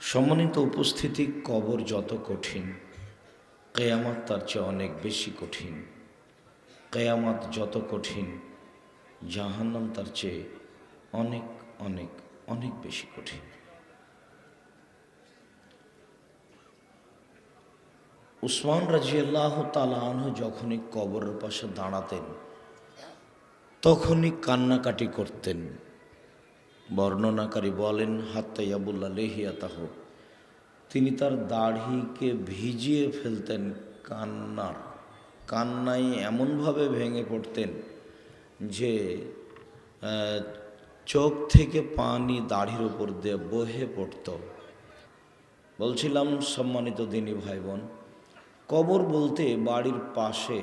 সম্মানিত উপস্থিতি কবর যত কঠিন, কেয়ামত তার চেয়ে অনেক বেশি কঠিন। কেয়ামত যত কঠিন, জাহান্নাম তার চেয়ে অনেক অনেক অনেক বেশি কঠিন। উসমান রাজিয়াল্লাহ তালাহ যখনই কবরের পাশে দাঁড়াতেন, তখনই কান্নাকাটি করতেন। বর্ণনাকারী বলেন হাত্তাইয়াবুল্লাহ লেহিয়াতাহ তিনি তার দাড়িকে ভিজিয়ে ফেলতেন কান্নার, কান্নায় এমনভাবে ভেঙে পড়তেন যে চোখ থেকে পানি দাড়ির উপর দিয়ে বহে পড়ত। বলছিলাম, সম্মানিত দিনী ভাই বোন কবর বলতে বাড়ির পাশে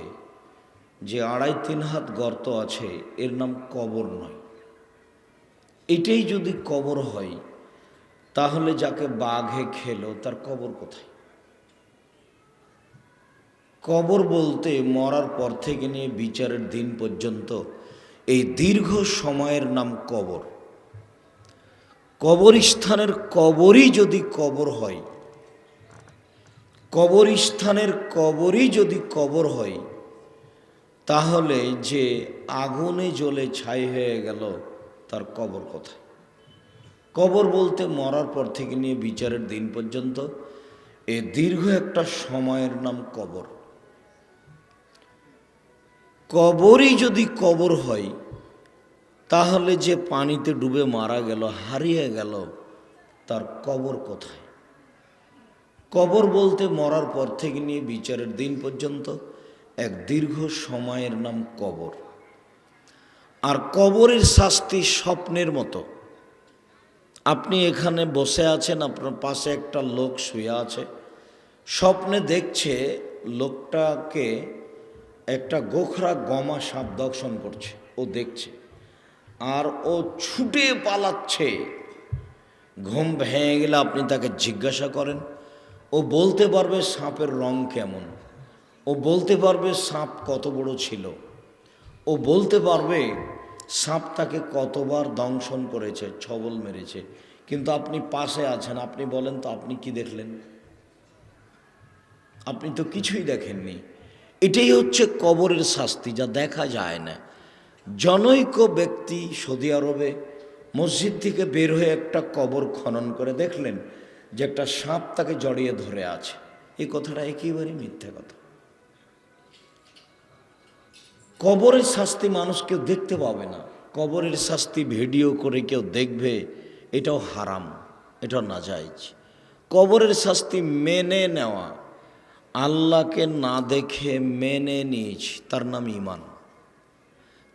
যে আড়াই তিন হাত গর্ত আছে, এর নাম কবর নয়। এটাই যদি কবর হয়, তাহলে যাকে বাঘে খেলো, তার কবর কোথায়? কবর বলতে মরার পর থেকে নিয়ে বিচারের দিন পর্যন্ত এই দীর্ঘ সময়ের নাম কবর। কবরস্থানের কবরই যদি কবর হয়, কবরস্থানের কবরই যদি কবর হয়, তাহলে যে আগুনে জ্বলে ছাই হয়ে গেল তার কবর কোথায়? কবর বলতে মরার পর থেকে নিয়ে বিচারের দিন পর্যন্ত এ দীর্ঘ একটা সময়ের নাম কবর। কবরই যদি কবর হয়, তাহলে যে পানিতে ডুবে মারা গেল, হারিয়ে গেল, তার কবর কোথায়? কবর বলতে মরার পর থেকে নিয়ে বিচারের দিন পর্যন্ত এক দীর্ঘ সময়ের নাম কবর। আর কবরের শাস্তি স্বপ্নের মতো। আপনি এখানে বসে আছেন, আপনার পাশে একটা লোক শুয়ে আছে। স্বপ্নে দেখছে লোকটাকে একটা গোখরা গমা সাপ দর্শন করছে, ও দেখছে। আর ও ছুটে পালাচ্ছে। ঘুম ভেঙে গেলে আপনি তাকে জিজ্ঞাসা করেন, ও বলতে পারবে সাপের রং কেমন? ও বলতে পারবে সাপ কত বড় ছিল? ও বলতে পারবে, সাপ তাকে কতবার দংশন করেছে, ছবল মেরেছে। কিন্তু আপনি পাশে আছেন, আপনি বলেন তো আপনি কি দেখলেন? আপনি তো কিছুই দেখেননি। এটাই হচ্ছে কবরের শাস্তি, যা দেখা যায় না। জনৈক ব্যক্তি সৌদি আরবে মসজিদ থেকে বের হয়ে একটা কবর খনন করে দেখলেন যে একটা সাপ তাকে জড়িয়ে ধরে আছে। এই কথাটা একেবারেই মিথ্যা কথা। কবরের শাস্তি মানুষ কেউ দেখতে পাবে না। কবরের শাস্তি ভিডিও করে কেউ দেখবে, এটাও হারাম, এটাও নাজাইজ কবরের শাস্তি মেনে নেওয়া, আল্লাহকে না দেখে মেনে নিয়েছি, তার নাম ইমান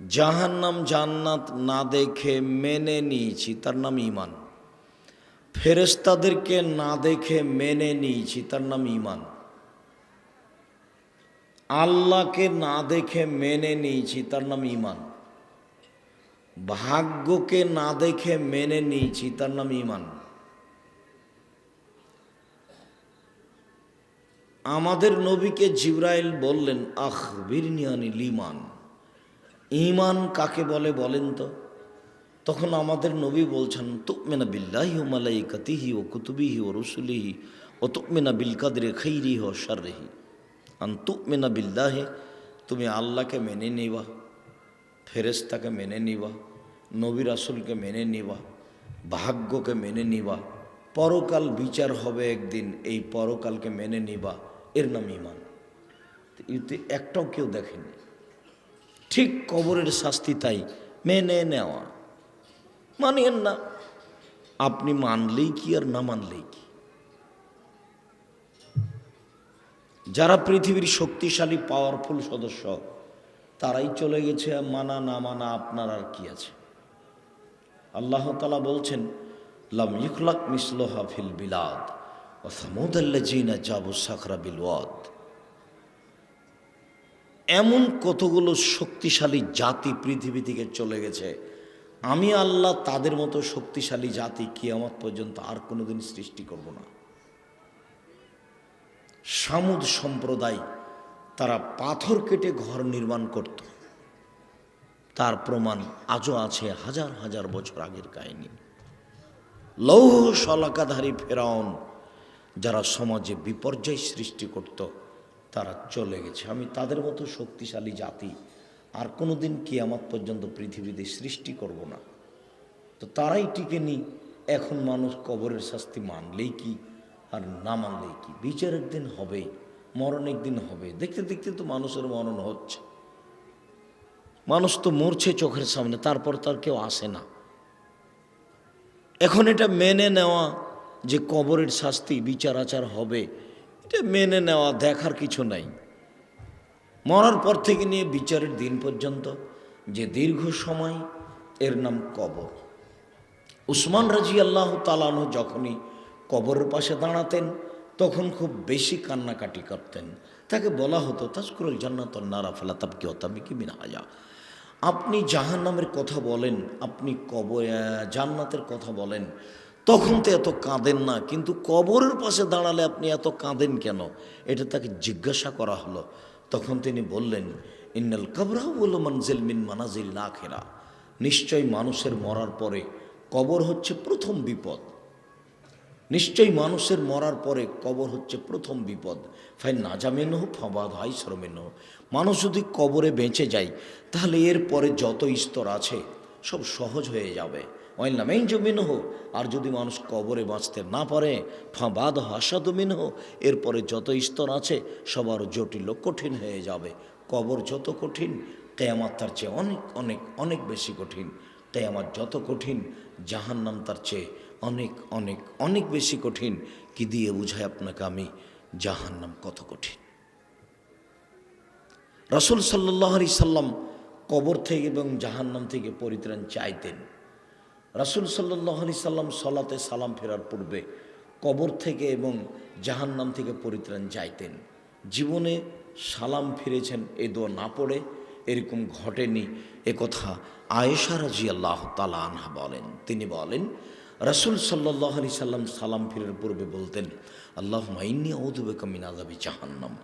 জাহান্নাম, জান্নাত না দেখে মেনে নিয়েছি, তার নাম ইমান ফেরেস্তাদেরকে না দেখে মেনে নিয়েছি, তার নাম ইমান আল্লাহকে না দেখে মেনে নিয়েছি, তার নাম ইমান ভাগ্যকে না দেখে মেনে নিয়েছি, তার নাম ইমান আমাদের নবীকে জিব্রাইল বললেন আহ বিরনিয়ানি লিমান ইমান কাকে বলে বলেন তো? তখন আমাদের নবী বলছেন তুকমেনা বিল্লাহি ও মালাইকাতিহি ও কুতুবিহি ও রসুলিহি ও তুকমেনা বিল কাদরে খৈরি ও শাররেহি। আন তুকমেনা বিল্লাহে, তুমি আল্লাহকে মেনে নিবা ফেরেস্তাকে মেনে নিবা, নবী রাসুলকে মেনে নিবা, ভাগ্যকে মেনে নিবা, পরকাল বিচার হবে একদিন, এই পরকালকে মেনে নিবা, এর নাম ইমান তো এতে একটাও কেউ দেখেনি। ঠিক কবরের শাস্তি তাই, মেনে নেওয়া। মানিয়েন না। আপনি মানলেই কি আর না মানলেই কি? যারা পৃথিবীর শক্তিশালী পাওয়ারফুল সদস্য, তারাই চলে গেছে মানা না মানা আপনার আর কি আছে? আল্লাহ তালা বলছেন, লাম ইখলাক মিসলোহা ফিল বিলাদ ও সামুদাল্লাজিনা জাবু সাখরা বিলওয়াদ এমন কতগুলো শক্তিশালী জাতি পৃথিবী থেকে চলে গেছে। আমি আল্লাহ তাদের মতো শক্তিশালী জাতি কিয়ামত পর্যন্ত আর কোনোদিন সৃষ্টি করব না। সামুদ সম্প্রদায় তারা পাথর কেটে ঘর নির্মাণ করত। তার প্রমাণ আজও আছে হাজার হাজার বছর আগের কাহিনী। লৌহ শলাকাধারী ফেরাউন যারা সমাজে বিপর্যয় সৃষ্টি করত, তারা চলে গেছে। আমি তাদের মতো শক্তিশালী জাতি আর কোনো দিন কিয়ামত পর্যন্ত পৃথিবীতে সৃষ্টি করব না। তো তারাই টিকে নি, এখন মানুষ কবরের শাস্তি মানলেই কি? আর না মানলেই কি? বিচার একদিন হবেই মরণ একদিন হবে। দেখতে দেখতে তো মানুষের মরণ হচ্ছে। মানুষ তো মরছে চোখের সামনে, তারপর তার কেউ আসে না। এখন এটা মেনে নেওয়া যে কবরের শাস্তি, বিচার আচার হবে, এটা মেনে নেওয়া দেখার কিছু নাই। মরার পর থেকে নিয়ে বিচারের দিন পর্যন্ত, যে দীর্ঘ সময়, এর নাম কবর। উসমান রাজি আল্লাহ তালানো যখনই কবরের পাশে দাঁড়াতেন, তখন খুব বেশি কান্নাকাটি করতেন। তাকে বলা হতো, তাজকুরুল জান্নাত নারা ফেলা কি হতামি কি মিনা হাজা। আপনি জাহান নামের কথা বলেন, আপনি কবর জান্নাতের কথা বলেন, তখন তো এত কাঁদেন না, কিন্তু কবরের পাশে দাঁড়ালে আপনি এত কাঁদেন কেন? এটা তাকে জিজ্ঞাসা করা হলো। তখন তিনি বললেন, ইন্নাল কাবরাহ বলল মানজিল মিন মানাজিল না খেরা নিশ্চয় মানুষের মরার পরে কবর হচ্ছে প্রথম বিপদ। নিশ্চয়ই মানুষের মরার পরে কবর হচ্ছে প্রথম বিপদ। ফাই নাজামেন হোক ফাবাদ হাই শ্রমেন মানুষ যদি কবরে বেঁচে যায়, তাহলে এর পরে যত স্তর আছে, সব সহজ হয়ে যাবে। ওয়াইল নামেন জমিন হোক, আর যদি মানুষ কবরে বাঁচতে না পারে ফাঁবাদ হাসাদমিন হোক এরপরে যত স্তর আছে সবার জটিল কঠিন হয়ে যাবে। কবর যত কঠিন, কেয়ামাত তার চেয়ে অনেক অনেক অনেক বেশি কঠিন। কেয়ামাত যত কঠিন, জাহান্নাম তার চেয়ে অনেক অনেক অনেক বেশি কঠিন। কি দিয়ে বুঝায় আপনাকে আমি? জাহান্নাম কত কঠিন। রসুল সাল্লাহ সাল্লাম কবর থেকে এবং জাহান্নাম থেকে পরিত্রাণ চাইতেন। রাসুল সাল্লাহ আলি সাল্লাম সলাতে সালাম ফেরার পূর্বে কবর থেকে এবং জাহান্নাম থেকে পরিত্রাণ চাইতেন। জীবনে সালাম ফিরেছেন, এ দোয়া না পড়ে এরকম ঘটেনি। এ কথা আয়েশা রাজি আল্লাহ তালা আনহা বলেন। তিনি বলেন রাসুল সাল্লাহ আলি সাল্লাম সালাম ফিরের পূর্বে বলতেন আল্লাহ মাইনি ঔদুবে কামিন আজাবি জাহান্নাম।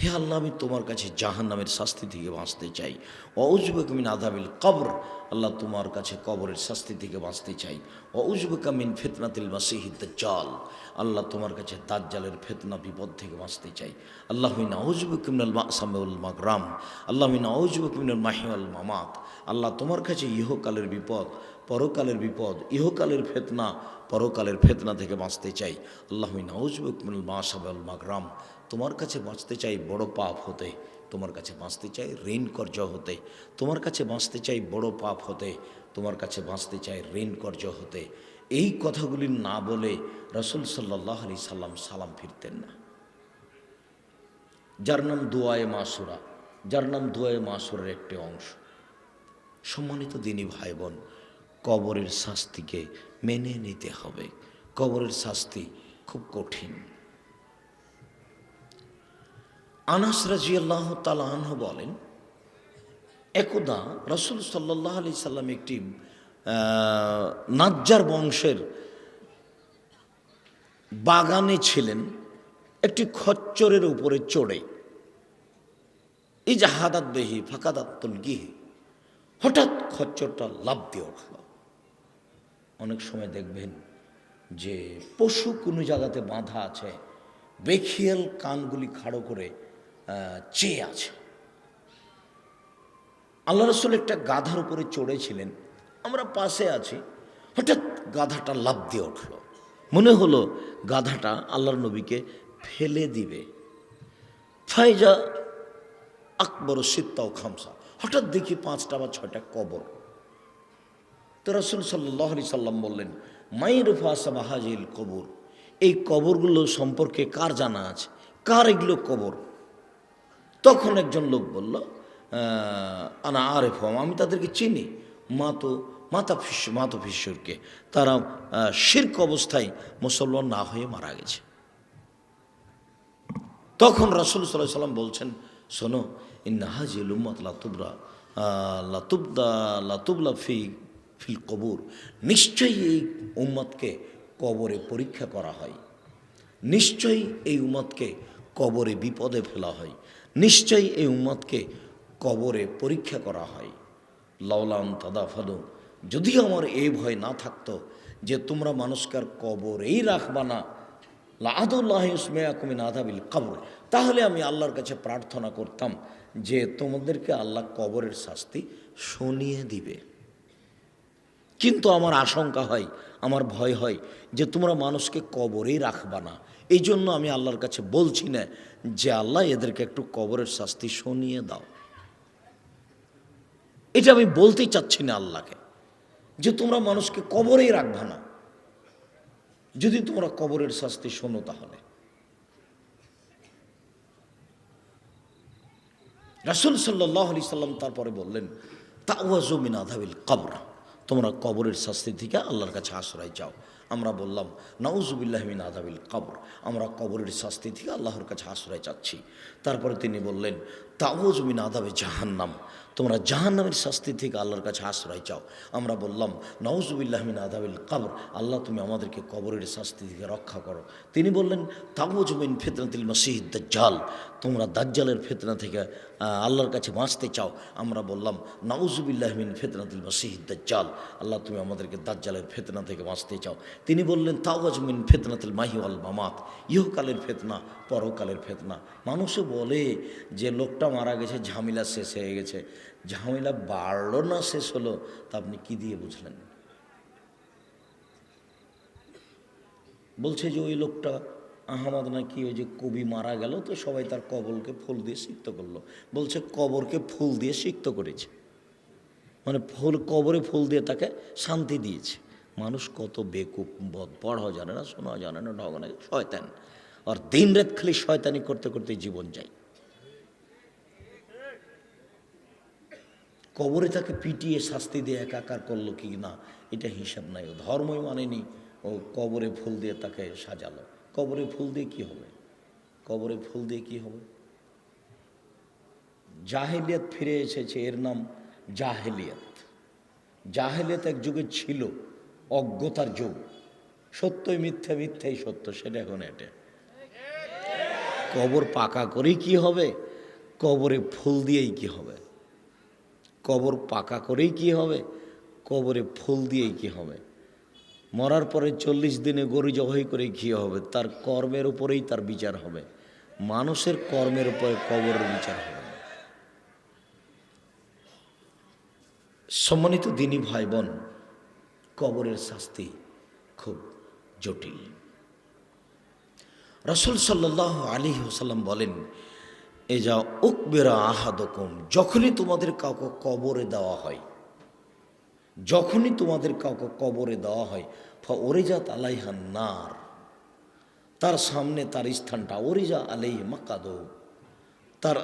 হে আল্লাহ, আমি তোমার কাছে জাহান্নামের শাস্তি থেকে বাঁচতে চাই। অউজবে কামিন আদাবিল কবর। আল্লাহ তোমার কাছে কবরের শাস্তি থেকে বাঁচতে চাই। অউজবে কামিন ফেতনাতিল মাসিহিদ চাল আল্লাহ তোমার কাছে দাজ্জালের ফেতনা, বিপদ থেকে বাঁচতে চাই। আল্লাহ নাউজবে কিমিনাল মাসামেউল মাগরাম। আল্লাহ নাউজবে কিমিনাল মাহিউল মামাত। আল্লাহ তোমার কাছে ইহকালের বিপদ পরকালের বিপদ, ইহকালের ফেতনা, পরকালের ফেতনা থেকে বাঁচতে চাই। আল্লাহ নাউজবুকমিনুল মাসাবুল মাগরাম। তোমার কাছে বাঁচতে চাই বড় পাপ হতে, তোমার কাছে বাঁচতে চাই ঋণ কর্য হতে, তোমার কাছে বাঁচতে চাই বড় পাপ হতে, তোমার কাছে বাঁচতে চাই ঋণ কর্য হতে। এই কথাগুলি না বলে রসুল সাল্লাহ আলি সাল্লাম সালাম ফিরতেন না। যার নাম দোয়ায়ে মাসুরা, যার নাম দোয়ায়ে মাসুরের একটি অংশ। সম্মানিত দিনী ভাই বোন কবরের শাস্তিকে মেনে নিতে হবে। কবরের শাস্তি খুব কঠিন। আনাস রাজি আল্লাহ তালাহ বলেন, একদা রসুল সাল্লাহ আলি সাল্লাম একটি নাজ্জার বংশের বাগানে ছিলেন, একটি খচ্চরের উপরে চড়ে। এই যে হাদাত বেহি ফাঁকাদাত্তুল গিহে হঠাৎ খচ্চরটা লাভ দিয়ে উঠল। অনেক সময় দেখবেন যে পশু কোনো জায়গাতে বাঁধা আছে, বেখিয়াল কানগুলি খাড়ো করে চেয়ে আছে। আল্লাহ রসুল একটা গাধার উপরে চড়েছিলেন। আমরা পাশে আছি। হঠাৎ গাধাটা লাভ দিয়ে উঠল। মনে হলো গাধাটা আল্লাহর নবীকে ফেলে দিবে। ফাইজা আকবর সিত্তা ও খামসা। হঠাৎ দেখি পাঁচটা বা ছয়টা কবর। তো রসুল সাল্লাহ আলি সাল্লাম বললেন মাইরুফা সাবাহাজিল কবর, এই কবরগুলো সম্পর্কে কার জানা আছে? কার এগুলো কবর? তখন একজন লোক বলল আনা আরেফ আমি তাদেরকে চিনি। মা তো মাতা ফিস মাতো ফিশ্বরকে তারা শির্ক অবস্থায় মুসলমান না হয়ে মারা গেছে। তখন রসুল সাল্লাহ সাল্লাম বলছেন, শোনো ইন্নাহাজিল উম্মত লাতুবরা লাতুবদা, লাতুবলা ফি ফিল কবর, নিশ্চয়ই এই উম্মতকে কবরে পরীক্ষা করা হয়। নিশ্চয়ই এই উম্মতকে কবরে বিপদে ফেলা হয়। নিশ্চয়ই এই উম্মতকে কবরে পরীক্ষা করা হয়। লাউলাম তাদা ফাদু যদি আমার এই ভয় না থাকতো যে তোমরা মানুষকার কবরেই রাখবা না। লাদুল্লাহ ইসমিয়াকুমিন আদাবিল কবর, তাহলে আমি আল্লাহর কাছে প্রার্থনা করতাম যে তোমাদেরকে আল্লাহ কবরের শাস্তি শুনিয়ে দিবে। কিন্তু আমার আশঙ্কা হয়, আমার ভয় হয় যে তোমরা মানুষকে কবরেই রাখবা না। এই জন্য আমি আল্লাহর কাছে বলছি না যে আল্লাহ এদেরকে একটু কবরের শাস্তি শুনিয়ে দাও। এটা আমি বলতেই চাচ্ছি না আল্লাহকে যে তোমরা মানুষকে কবরেই রাখবা না। যদি তোমরা কবরের শাস্তি শোনো তাহলে। রাসুল সাল্লাহ আলি সাল্লাম তারপরে বললেন তাওয়াজমিন আধাবিল কবর। তোমরা কবরের শাস্তি থেকে আল্লাহর কাছে আশ্রয় চাও। আমরা বললাম নাউজুবিল্লাহমিন আধাবিল কবর। আমরা কবরের শাস্তি থেকে আল্লাহর কাছে আশ্রয় চাচ্ছি। তারপরে তিনি বললেন তাওয়াজমিন আধাবে জাহান্নাম। তোমরা জাহান্নামের শাস্তি থেকে আল্লাহর কাছে আশ্রয় চাও। আমরা বললাম নওজুবিল্লাহমিন আদাবিল কবর। আল্লাহ, তুমি আমাদেরকে কবরের শাস্তি থেকে রক্ষা করো। তিনি বললেন তাবুজমিন ফেতনাতিল মসিদ দাজ্জাল। তোমরা দাজ্জালের ফেতনা থেকে আল্লাহর কাছে বাঁচতে চাও। আমরা বললাম নাউজুবিল্লাহমিন ফেতনাতিল মসিদ দাজ্জাল। আল্লাহ, তুমি আমাদেরকে দাজ্জালের ফেতনা থেকে বাঁচতে চাও। তিনি বললেন তাওয়াজমিন ফেতনাতিল মাহি আল মামাত। ইহকালের ফেতনা, পরকালের ফেতনা। মানুষও বলে যে, লোকটা মারা গেছে, ঝামেলা শেষ হয়ে গেছে। ঝামেলা বাড়লো না, শেষ হলো। তা আপনি কি দিয়ে বুঝলেন? বলছে যে, ওই লোকটা আহমদ নাকি ওই যে কবি মারা গেল, তো সবাই তার কবরকে ফুল দিয়ে সিক্ত করল। বলছে, কবরকে ফুল দিয়ে সিক্ত করেছে। মানে ফুল, কবরে ফুল দিয়ে তাকে শান্তি দিয়েছে। মানুষ কত বেকুব, বদ, পড়াও জানে না, শোনাও জানে না ঢগ না শয়তান। আর দিন রাত খালি শয়তানি করতে করতে জীবন যায়। কবরে তাকে পিটিয়ে শাস্তি দিয়ে একাকার করল কি না, এটা হিসাব নাই। ও ধর্মই মানেনি, ও কবরে ফুল দিয়ে তাকে সাজালো। কবরে ফুল দিয়ে কি হবে? কবরে ফুল দিয়ে কি হবে? জাহেলিয়াত ফিরে এসেছে, এর নাম জাহেলিয়াত। জাহেলিয়াত এক যুগে ছিল, অজ্ঞতার যুগ। সত্যই মিথ্যা, মিথ্যাই সত্য, সেটা এখন এটা। কবর পাকা করেই কি হবে? কবরে ফুল দিয়েই কি হবে? কবর পাকা করেই কি হবে? কবরে ফুল দিয়েই কি হবে? মরার পরে চল্লিশ দিনে গরু জবাই করে কি হবে, তার কর্মের উপরেই তার বিচার হবে মানুষের কর্মের উপরে কবরের বিচার হবে। সম্মানিত দিনী ভাই বোন কবরের শাস্তি খুব জটিল রসুল সাল্লাহ আলী হোসাল্লাম বলেন এ যা উকবেরা আহাদকম, যখনই তোমাদের কাউকে কবরে দেওয়া হয় যখনই তোমাদের কাউকে কবরে দেওয়া হয়, ফা ওরেজাত আলাইহান নার। তার সামনে তার স্থানটা, ওরিজা আলাই মাকাদ। তার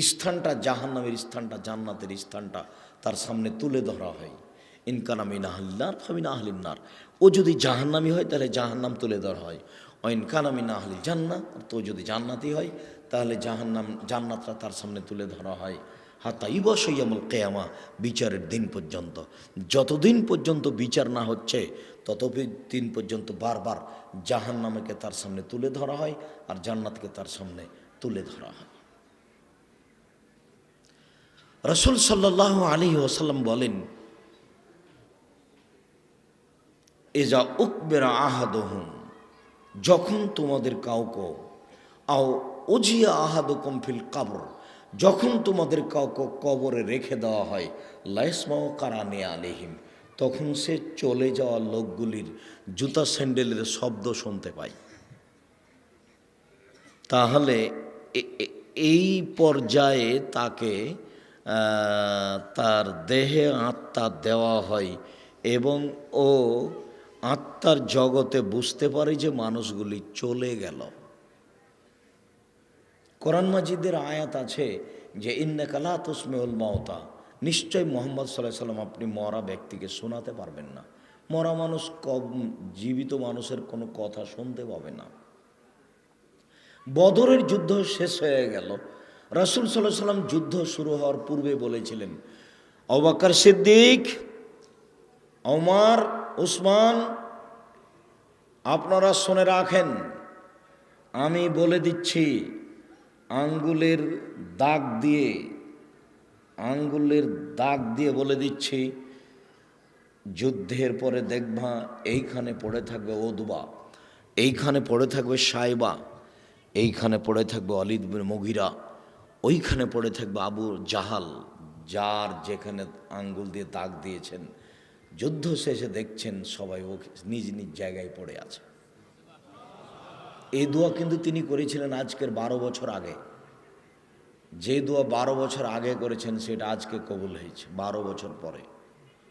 স্থানটা জাহান্নামের স্থানটা, জান্নাতের স্থানটা তার সামনে তুলে ধরা হয়। ইনকানামিন আহলিনার ফামিন আহলিনার ও যদি জাহান্নামি হয়, তাহলে জাহান্নাম তুলে ধরা হয়। ও ইনকানামিন আহলি জান্নাত আর তো যদি জান্নাতি হয়, তাহলে জাহান্নাম জান্নাতটা তার সামনে তুলে ধরা হয়। হাতা ইবসইয়ামুল কেয়ামা, বিচারের দিন পর্যন্ত। যতদিন পর্যন্ত বিচার না হচ্ছে তত দিন পর্যন্ত বারবার জাহান্নামকে তার সামনে তুলে ধরা হয় আর জান্নাতকে তার সামনে তুলে ধরা হয়। রসুল সাল্লাহ আলী ওসাল্লাম বলেন এজা উকবেরা আহাদহম, যখন তোমাদের কাউকে, আও ওজিয়া আহাদকম ফিল কাবর যখন তোমাদের কবরে রেখে দেওয়া হয়, লাইসমাও কারানে আলিহিম, তখন সে চলে যাওয়া লোকগুলির জুতা স্যান্ডেলের শব্দ শুনতে পায়। তাহলে এই পর্যায়ে তাকে তার দেহে আত্মা দেওয়া হয় এবং ও আত্মার জগতে বুঝতে পারে যে মানুষগুলি চলে গেল। কোরআন মাজিদের আয়াত আছে যে ইন্নে কালা তুসমেউল মাওতা নিশ্চয় মোহাম্মদ সাল্লাহ সাল্লাম আপনি মরা ব্যক্তিকে শোনাতে পারবেন না। মরা মানুষ কব জীবিত মানুষের কোনো কথা শুনতে পাবে না। বদরের যুদ্ধ শেষ হয়ে গেল। রাসুল সাল্লাহ সাল্লাম যুদ্ধ শুরু হওয়ার পূর্বে বলেছিলেন অবাকার সিদ্দিক অমার উসমান, আপনারা শুনে রাখেন। আমি বলে দিচ্ছি আঙ্গুলের দাগ দিয়ে, আঙ্গুলের দাগ দিয়ে বলে দিচ্ছি, যুদ্ধের পরে দেখবা এইখানে পড়ে থাকবে ওদবা, এইখানে পড়ে থাকবে সাইবা, এইখানে পড়ে থাকবে অলিদ মগিরা, ওইখানে পড়ে থাকবে আবু জাহাল, যার যেখানে আঙ্গুল দিয়ে দাগ দিয়েছেন। যুদ্ধ শেষে দেখছেন সবাই ও নিজ নিজ জায়গায় পড়ে আছে। এই দোয়া কিন্তু তিনি করেছিলেন আজকের বারো বছর আগে। যে দোয়া বারো বছর আগে করেছেন, সেটা আজকে কবুল হয়েছে, বারো বছর পরে।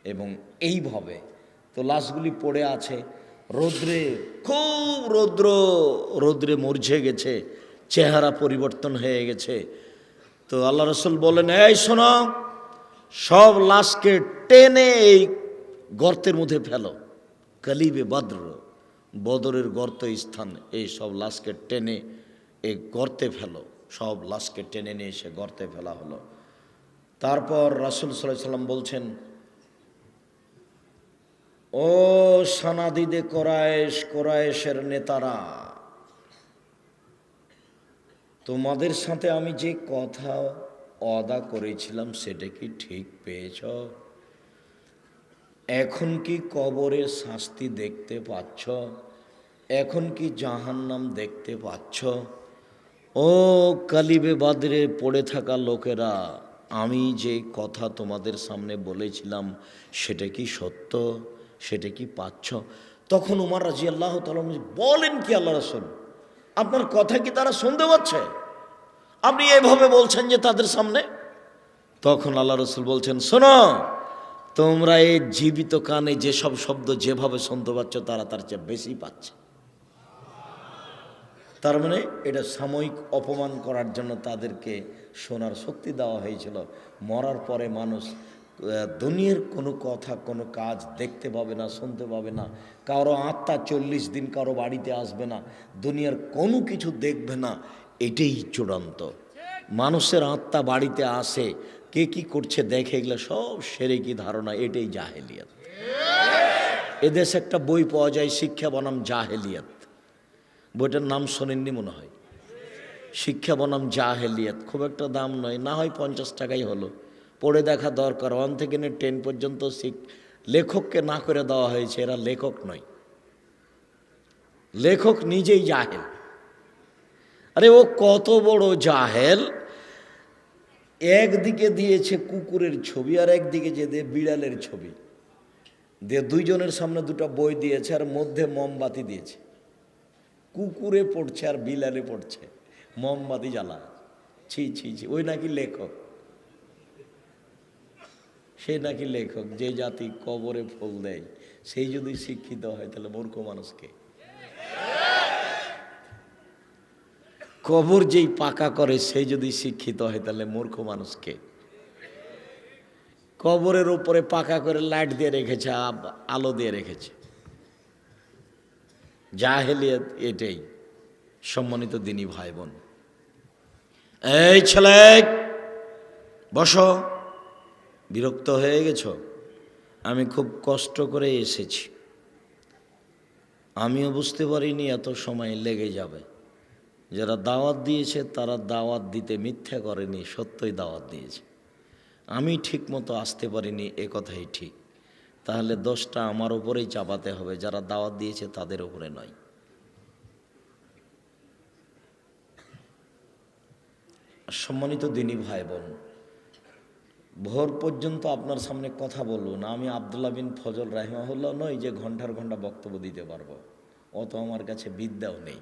এবং এইভাবে তো লাশগুলি পড়ে আছে। রৌদ্রে, খুব রৌদ্র, রৌদ্রে মরঝে গেছে, চেহারা পরিবর্তন হয়ে গেছে। তো আল্লাহ রসুল বলেন, এই শোনো, সব লাশকে টেনে এই গর্তের মধ্যে ফেলো। কালিবে বদ্র। বদরের গর্ত স্থান, এই সব লাশকে টেনে এই গর্তে ফেলো। সব লাশকে টেনে নিয়ে এসে গর্তে ফেলা হলো। তারপর রাসুল সাল্লাম বলছেন, ও সানাদিদে কোরায়েশ, কোরায়েশের নেতারা, তোমাদের সাথে আমি যে কথা অদা করেছিলাম সেটা কি ঠিক পেয়েছ? এখন কি কবরের শাস্তি দেখতে পাচ্ছ? এখন কি জাহান্নাম দেখতে পাচ্ছ? ও কালিবে বাদরে পড়ে থাকা লোকেরা, আমি যে কথা তোমাদের সামনে বলেছিলাম, সেটা কি সত্য? সেটা কি পাচ্ছ? তখন উমার রাজি আল্লাহ বলেন কি আল্লাহ রসুল? আপনার কথা কি তারা শুনতে পাচ্ছে? আপনি এভাবে বলছেন যে তাদের সামনে? তখন আল্লাহ রসুল বলছেন, শোনো তোমরা এই জীবিত কানে যেসব শব্দ যেভাবে শুনতে পাচ্ছ, তারা তার চেয়ে বেশি পাচ্ছে। তার মানে এটা সাময়িক অপমান করার জন্য তাদেরকে শোনার শক্তি দেওয়া হয়েছিল। মরার পরে মানুষ দুনিয়ার কোনো কথা, কোনো কাজ দেখতে পাবে না, শুনতে পাবে না। কারও আত্মা চল্লিশ দিন কারও বাড়িতে আসবে না, দুনিয়ার কোনো কিছু দেখবে না। এটাই চূড়ান্ত। মানুষের আত্মা বাড়িতে আসে কে কি করছে দেখে এগুলো সব সেরে কি ধারণা, এটাই জাহেলিয়াত। এদেশে একটা বই পাওয়া যায় শিক্ষা বনাম জাহেলিয়াত। বইটার নাম শোনেননি মনে হয়। শিক্ষা বনাম জাহেলিয়াত, খুব একটা দাম নয়, না হয় পঞ্চাশ টাকাই হলো। পড়ে দেখা দরকার, ওয়ান থেকে নিয়ে টেন পর্যন্ত শিখ লেখককে না করে দেওয়া হয়েছে, এরা লেখক নয়। লেখক নিজেই জাহেল। আরে ও কত বড় জাহেল একদিকে দিয়েছে কুকুরের ছবি আর একদিকে যে দে বিড়ালের ছবি। দিয়ে দুইজনের সামনে দুটো বই দিয়েছে আর মধ্যে মোমবাতি দিয়েছে। কুকুরে পড়ছে আর বিলালে পড়ছে। মোমবাতি জ্বালা ছি ছি ছি, ওই নাকি লেখক। সে নাকি লেখক, যে জাতি কবরে ফুল দেয়, সেই যদি শিক্ষিত হয় তাহলে মূর্খ মানুষকে। কবর যেই পাকা করে সেই যদি শিক্ষিত হয়, তাহলে মূর্খ মানুষকে কবরের উপরে পাকা করে লাইট দিয়ে রেখেছে আলো দিয়ে রেখেছে। জাহেলিয়াত এটাই, সম্মানিত দিনী ভাই বোন এই ছেলে, বসো, বিরক্ত হয়ে গেছ? আমি খুব কষ্ট করে এসেছি। আমিও বুঝতে পারিনি, এত সময় লেগে যাবে। যারা দাওয়াত দিয়েছে, তারা দাওয়াত দিতে মিথ্যা করেনি, সত্যই দাওয়াত দিয়েছে। আমি ঠিক মতো আসতে পারিনি, এ কথাই ঠিক। তাহলে দোষটা আমার ওপরেই চাপাতে হবে, যারা দাওয়াত দিয়েছে তাদের ওপরে নয়। সম্মানিত দিনী ভাই বোন ভোর পর্যন্ত আপনার সামনে কথা বলব না আমি আবদুল্লাহ বিন ফজল রাহিমাহুল্লাহ নই যে ঘণ্টার ঘণ্টা বক্তব্য দিতে পারব। অত আমার কাছে বিদ্যাও নেই।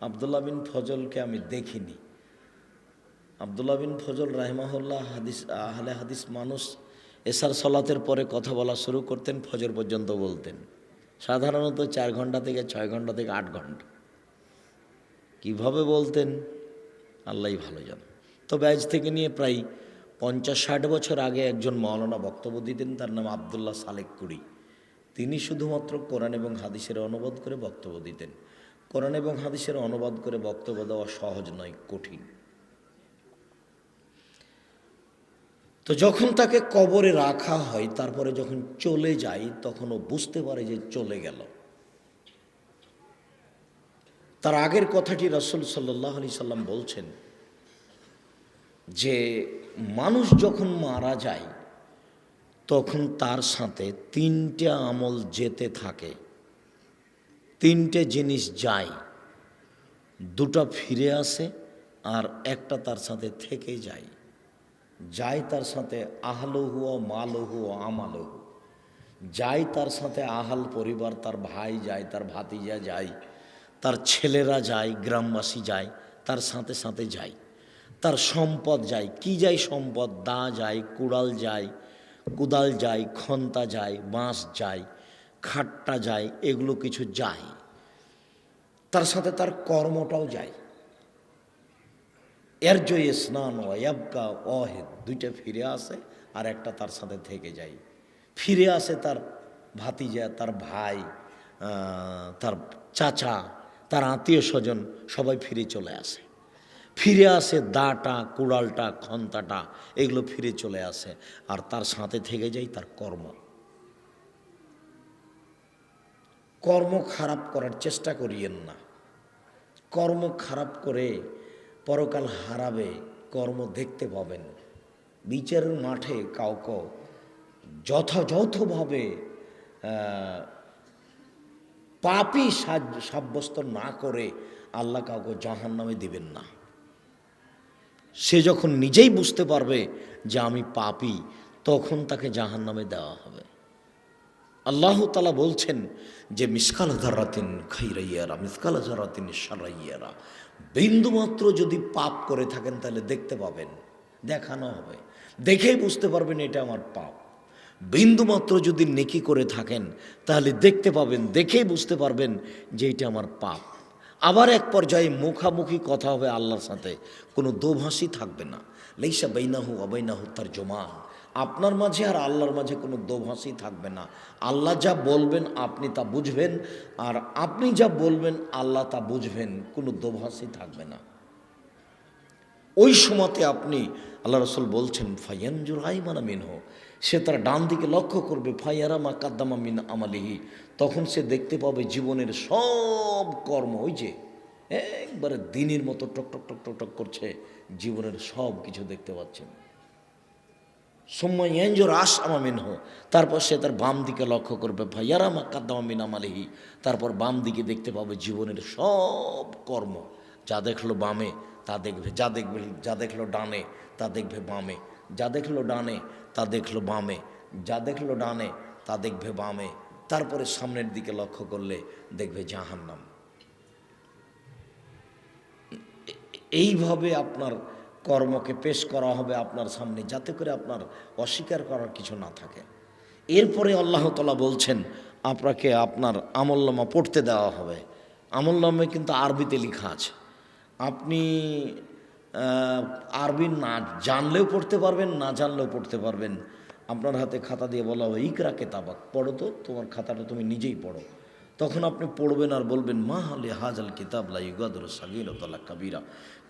আবদুল্লাহ বিন ফজলকে আমি দেখিনি। আবদুল্লাহ বিন ফজল রাহিমাহুল্লাহ হাদিস, আহলে হাদিস মানুষ, এসার সলাতের পরে কথা বলা শুরু করতেন, ফজর পর্যন্ত বলতেন। সাধারণত চার ঘণ্টা থেকে ছয় ঘণ্টা থেকে আট ঘণ্টা। কীভাবে বলতেন? আল্লাহই ভালো জান। তবে আজ থেকে নিয়ে প্রায় পঞ্চাশ ষাট বছর আগে একজন মৌলানা বক্তব্য দিতেন, তার নাম আবদুল্লাহ সালেক কুড়ি। তিনি শুধুমাত্র কোরআন এবং হাদিসের অনুবাদ করে বক্তব্য দিতেন। কোরআন এবং হাদিসের অনুবাদ করে বক্তব্য দেওয়া সহজ নয়, কঠিন। তো যখন তাকে কবরে রাখা হয়, তারপরে যখন চলে যায়, তখন ও বুঝতে পারে যে চলে গেল। তার আগের কথাটি রসুল সাল্লাহ আলি সাল্লাম বলছেন যে, মানুষ যখন মারা যায়, তখন তার সাথে তিনটে আমল যেতে থাকে। তিনটে জিনিস যায়। দুটো ফিরে আসে আর একটা তার সাথে থেকে যায়। যায় তার সাথে আহলহু মালহু আমালহু যায় তার সাথে আহাল পরিবার, তার ভাই যায়, তার ভাতিজা যায়, তার ছেলেরা যায়, গ্রামবাসী যায়, তার সাথে সাথে যায়। তার সম্পদ যায়, কি যায় সম্পদ? দা যায়, কুড়াল যায়, কুদাল যায়, খন্তা যায়, বাঁশ যায় খাট্টা যায়, এগুলো কিছু যায়। তার সাথে তার কর্মটাও যায়। এর জয়ে স্নান ওয়াবকা অহেদ দুইটা ফিরে আসে আর একটা তার সাথে থেকে যায়। ফিরে আসে তার ভাতিজা, তার ভাই তার চাচা, তার আত্মীয় স্বজন, সবাই ফিরে চলে আসে। ফিরে আসে দাটা, কুড়ালটা, খন্তাটা, এগুলো ফিরে চলে আসে। আর তার সাথে থেকে যায় তার কর্ম। কর্ম খারাপ করার চেষ্টা করিয়েন না। কর্ম খারাপ করে পরকাল হারাবে, কর্ম দেখতে পাবেন। বিচারের মাঠে কাউকে যথাযথভাবে পাপি সাব্যস্ত না করে আল্লাহ কাউকে জাহান নামে দিবেন না। সে যখন নিজেই বুঝতে পারবে যে আমি পাপি, তখন তাকে জাহান নামে দেওয়া হবে। আল্লাহ তালা বলছেন যে, মিসকাল ধারাতিন খাইরাইয়ারা, মিসকাল ধারাতিন সারাইয়ারা বিন্দুমাত্র যদি পাপ করে থাকেন, তাহলে দেখতে পাবেন, দেখানো হবে। দেখেই বুঝতে পারবেন এটা আমার পাপ। বিন্দুমাত্র যদি নেকি করে থাকেন, তাহলে দেখতে পাবেন, দেখেই বুঝতে পারবেন যে এটা আমার পাপ। আবার এক পর্যায়ে মুখামুখি কথা হবে আল্লাহর সাথে, কোনো দোভাষী থাকবে না। লেইসা বেইনাহু অবৈনাহু তার জমান আপনার মাঝে আর আল্লাহর মাঝে কোনো দোভাষী থাকবে না। আল্লাহ যা বলবেন আপনি তা বুঝবেন, আর আপনি যা বলবেন আল্লাহ তা বুঝবেন, কোনো দোভাষী থাকবে না। ওই সময়তে আপনি, আল্লাহ রসুল বলছেন, ফাইয়ানজুর আইমানা মিনহ। সে তার ডান দিকে লক্ষ্য করবে, ফাইয়ারা মা কাদ্দামা মিন আমালিহি। তখন সে দেখতে পাবে জীবনের সব কর্ম, ওই যে একবারে দিনের মতো টক টক টক টক টক করছে, জীবনের সব কিছু দেখতে পাচ্ছেন। সময় এঞ্জোর আস আমামিন হো তারপর সে তার বাম দিকে লক্ষ্য করবে ভাইয়ারা মা কাদ্দামিন আমালিহি। তারপর বাম দিকে দেখতে পাবে জীবনের সব কর্ম। যা দেখল বামে, তা দেখবে, যা দেখবে, যা দেখল ডানে, তা দেখবে বামে। যা দেখল ডানে, তা দেখল বামে। যা দেখল ডানে, তা দেখবে বামে। তারপরে সামনের দিকে লক্ষ্য করলে দেখবে জাহান্নাম। এইভাবে আপনার কর্মকে পেশ করা হবে আপনার সামনে যাতে করে আপনার অস্বীকার করার কিছু না থাকে। এরপরে আল্লাহ তালা বলছেন, আপনাকে আপনার আমল্লামা পড়তে দেওয়া হবে। আমল্লামে কিন্তু আরবিতে লেখা আছে। আপনি আরবি না জানলেও পড়তে পারবেন, না জানলেও পড়তে পারবেন। আপনার হাতে খাতা দিয়ে বলা হবে ইকরা কেতাবাক, পড়ো তো, তোমার খাতাটা তুমি নিজেই পড়ো। তখন আপনি পড়বেন আর বলবেন, মা হালে হাজাল কিতাব লা ইউগাদুর সাগিরতলা কাবিরা।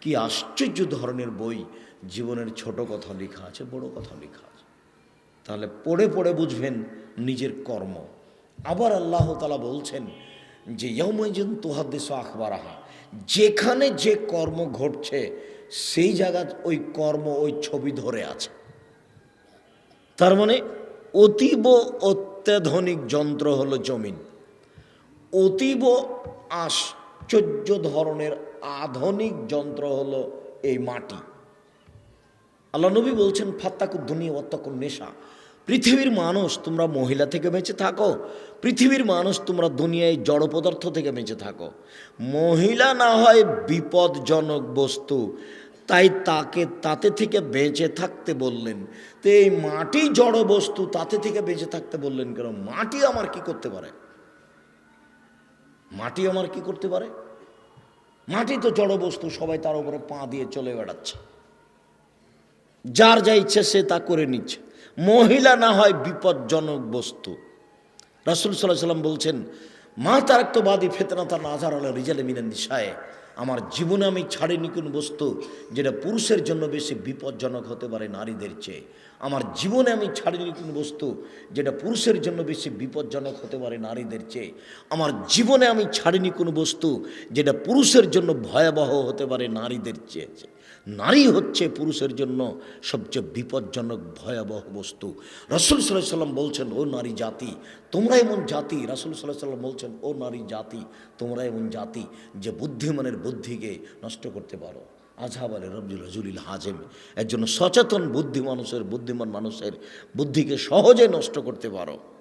কি আশ্চর্য ধরনের বই, জীবনের ছোট কথা লেখা আছে, বড় কথা লেখা আছে। তাহলে পড়ে পড়ে বুঝবেন নিজের কর্ম। আবার আল্লাহ তালা বলছেন যে ইয়মজন তোহাদ্দেশ আখবরাহা। যেখানে যে কর্ম ঘটছে, সেই জায়গা ওই কর্ম, ওই ছবি ধরে আছে। তার মানে অতীব অত্যাধুনিক যন্ত্র হলো জমিন। অতীব আশ্চর্য ধরনের আধুনিক যন্ত্র হলো এই মাটি। আল্লাহ নবী বলছেন ফাত্তাকু দুনিয়া অত্তাকুন নেশা। পৃথিবীর মানুষ তোমরা মহিলা থেকে বেঁচে থাকো, পৃথিবীর মানুষ তোমরা দুনিয়ায় জড় পদার্থ থেকে বেঁচে থাকো। মহিলা না হয় বিপদজনক বস্তু, তাই তাকে তাতে থেকে বেঁচে থাকতে বললেন। তো এই মাটি জড় বস্তু তাতে থেকে বেঁচে থাকতে বললেন কেন? মাটি আমার কি করতে পারে? মাটি আমার কি করতে পারে? মাটি তো জড় বস্তু, সবাই তার উপরে পা দিয়ে চলে বেড়াচ্ছে। যার যা ইচ্ছে সে তা করে নিচ্ছে। মহিলা না হয় বিপজ্জনক বস্তু। রাসুল সাল্লাহ সাল্লাম বলছেন, মা তারাক্তবাদী ফেতনা তার নাজার আল্লাহ রিজালে মিনান নিশায়। আমার জীবনে আমি ছাড়িনি কোন বস্তু যেটা পুরুষের জন্য বেশি বিপজ্জনক হতে পারে নারীদের চেয়ে। আমার জীবনে আমি ছাড়িনি কোন বস্তু যেটা পুরুষের জন্য বেশি বিপজ্জনক হতে পারে নারীদের চেয়ে। আমার জীবনে আমি ছাড়িনি কোনো বস্তু যেটা পুরুষের জন্য ভয়াবহ হতে পারে নারীদের চেয়ে। নারী হচ্ছে পুরুষের জন্য সবচেয়ে বিপজ্জনক ভয়াবহ বস্তু। রসুল সাল্লাহ সাল্লাম বলছেন, ও নারী জাতি, তোমরা এমন জাতি, রাসুল সাল্লাহ সাল্লাম বলছেন, ও নারী জাতি, তোমরা এমন জাতি যে বুদ্ধিমানের বুদ্ধিকে নষ্ট করতে পারো। আজহাব আলী রবজুল রজুলিল হাজেম, একজন সচেতন বুদ্ধি মানুষের বুদ্ধিমান মানুষের বুদ্ধিকে সহজে নষ্ট করতে পারো।